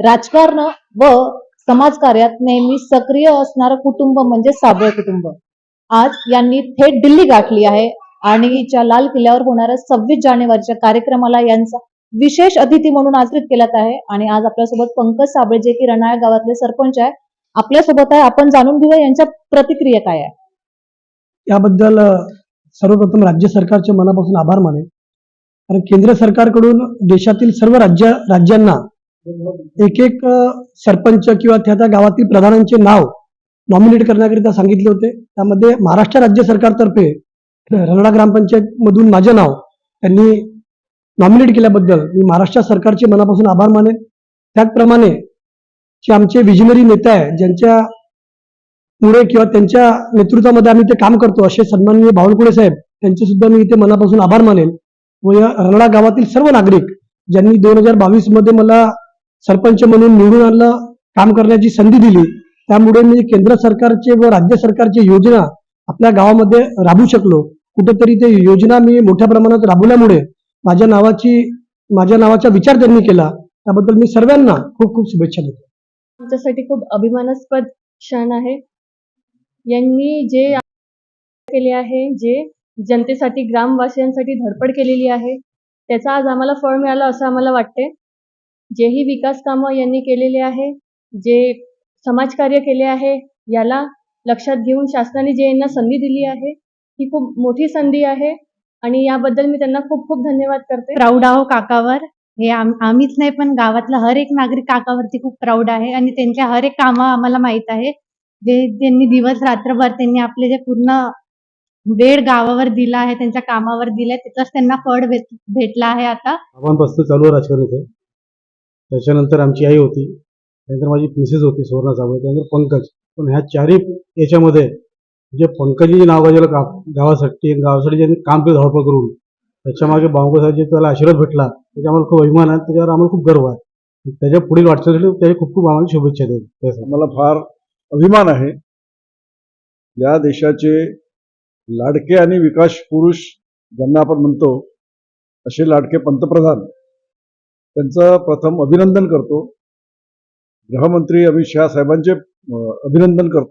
राजकारण व समाजकार्यात नेहमी सक्रिय असणारं कुटुंब म्हणजे साबळे कुटुंब. आज यांनी थेट दिल्ली गाठली आहे आणि च्या लाल किल्ल्यावर होणाऱ्या सव्वीस जानेवारीच्या कार्यक्रमाला यांचा विशेष अतिथी म्हणून आमंत्रित केल्यात आहे. आणि आज आपल्यासोबत पंकज साबळे जे की रणाळ गावातले सरपंच आहे आपल्यासोबत आहे. आपण जाणून घेऊया यांच्या प्रतिक्रिया काय आहे. याबद्दल सर्वप्रथम राज्य सरकारचे मनापासून आभार मानेन. कारण केंद्र सरकारकडून देशातील सर्व राज्य राज्यांना एक एक सरपंच किंवा त्या त्या गावातील प्रधानांचे नाव नॉमिनेट करण्याकरिता सांगितले होते. त्यामध्ये महाराष्ट्र राज्य सरकारतर्फे रंगडा ग्रामपंचायत मधून माझे नाव त्यांनी नॉमिनेट केल्याबद्दल मी महाराष्ट्र सरकारचे मनापासून आभार मानेन. त्याचप्रमाणे जे आमचे विजनरी नेते आहे ज्यांच्या पुढे किंवा त्यांच्या नेतृत्वामध्ये आम्ही ते काम करतो असे सन्माननीय बावनकुळे साहेब त्यांचे सुद्धा मी इथे मनापासून आभार मानेन. व या रंगडा गावातील सर्व नागरिक ज्यांनी दोन हजार बावीसमध्ये मला सरपंच म्हणून निवडून आणला काम करण्याची संधी दिली. त्यामुळे मी केंद्र सरकारचे व राज्य सरकारचे योजना आपल्या गावामध्ये राबू शकलो. कुठेतरी ते योजना मी मोठ्या प्रमाणात राबवल्यामुळे माझ्या नावाची माझ्या नावाचा विचार त्यांनी केला. त्याबद्दल मी सर्वांना खूप खूप शुभेच्छा देतो. आमच्यासाठी खूप अभिमानास्पद क्षण आहे. यांनी जे केले आहे जे जनतेसाठी ग्रामवासियांसाठी धडपड केलेली आहे त्याचा आज आम्हाला फळ मिळालं असं आम्हाला वाटते जेही विकास कामं यांनी केलेले आहे जे समाजकार्य केले आहे याला लक्षात घेऊन शासनाने जे यांना संधी दिली आहे ही खूप मोठी संधी आहे आणि याबद्दल मी त्यांना खूप खूप धन्यवाद करते. प्राऊड आहो काकावर. हे आम- आम्हीच नाही पण गावातला हर एक नागरिक काकावरती खूप प्राऊड आहे आणि त्यांच्या हर एक कामं आम्हाला माहीत आहे. जे त्यांनी दिवस रात्रभर त्यांनी आपले जे पूर्ण वेळ गावावर दिला आहे त्यांच्या कामावर दिलाय त्याचाच त्यांना फळ भेट भेटला आहे आता. आव्हानपासून चालू आहे राजकारण इथे त्याच्यानंतर आमची आई होती त्यानंतर माझी मिसेस होती सुवर्णा जावळे त्यानंतर पंकज. पण ह्या चारही याच्यामध्ये जे पंकजी नाव गाजवलं का गावासाठी गावासाठी ज्यांनी काम केलं धावपळ करून त्याच्यामागे बावंगे जे त्याला आशीर्वाद भेटला. त्याच्या आम्हाला खूप अभिमान आहे त्याच्यावर आम्हाला खूप गर्व आहे. त्याच्या पुढील वाटचालीसाठी त्याची खूप खूप आम्हाला शुभेच्छा देतो त्याचा मला फार अभिमान आहे. या देशाचे लाडके आणि विकास पुरुष ज्यांना आपण म्हणतो असे लाडके पंतप्रधान त्यांचं प्रथम अभिनंदन करतो. गृहमंत्री अमित शहा साहेबांचे अभिनंदन करतो.